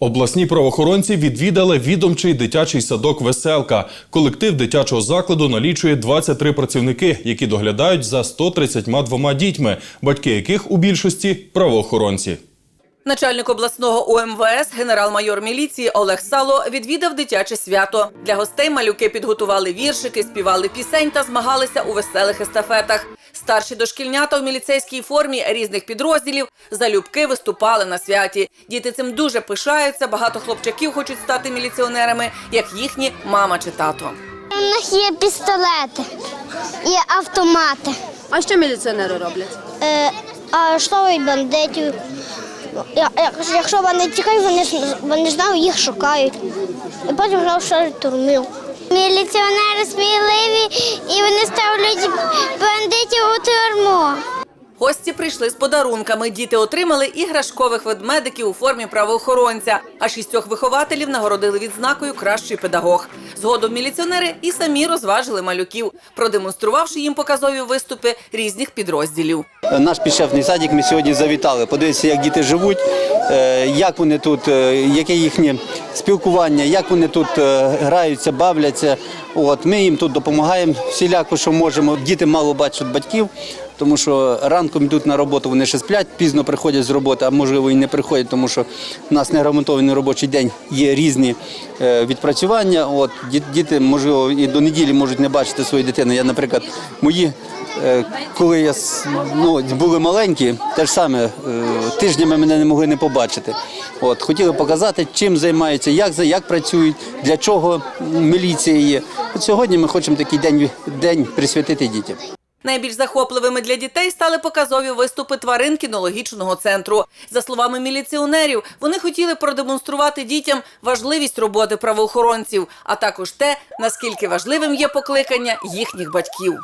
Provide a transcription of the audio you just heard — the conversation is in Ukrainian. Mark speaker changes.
Speaker 1: Обласні правоохоронці відвідали відомчий дитячий садок Веселка. Колектив дитячого закладу налічує 23 працівники, які доглядають за 132 дітьми, батьки яких у більшості правоохоронці.
Speaker 2: Начальник обласного УМВС, генерал-майор міліції Олег Сало відвідав дитяче свято. Для гостей малюки підготували віршики, співали пісень та змагалися у веселих естафетах. Старші дошкільнята у міліцейській формі різних підрозділів залюбки виступали на святі. Діти цим дуже пишаються. Багато хлопчаків хочуть стати міліціонерами, як їхні мама чи тато.
Speaker 3: У них є пістолети і автомати.
Speaker 4: А що міліціонери роблять?
Speaker 3: Е, а штовують бандитів. Якщо вони тікають, вони вони знали, їх шукають. І потім вже турму. Міліціонери сміливі і вони ставлять.
Speaker 2: Гості прийшли з подарунками. Діти отримали іграшкових ведмедиків у формі правоохоронця. А шістьох вихователів нагородили відзнакою кращий педагог. Згодом міліціонери і самі розважили малюків, продемонструвавши їм показові виступи різних підрозділів.
Speaker 5: Наш підшефний садик ми сьогодні завітали. Подивитися, як діти живуть, е, як вони тут, е, яке їхнє спілкування, як вони тут е, граються, бавляться. От ми їм тут допомагаємо всіляко, що можемо. Діти мало бачать батьків. Тому що ранком йдуть на роботу, вони ще сплять, пізно приходять з роботи, а можливо і не приходять, тому що в нас не робочий день, є різні е, відпрацювання. От діти, можливо, і до неділі можуть не бачити свою дитину. Я, наприклад, мої, е, коли я ну, були маленькі, те ж саме е, тижнями мене не могли не побачити. От хотіли показати, чим займаються, як як працюють, для чого міліція є. От сьогодні ми хочемо такий день, день присвятити дітям.
Speaker 2: Найбільш захопливими для дітей стали показові виступи тварин кінологічного центру. За словами міліціонерів, вони хотіли продемонструвати дітям важливість роботи правоохоронців, а також те, наскільки важливим є покликання їхніх батьків.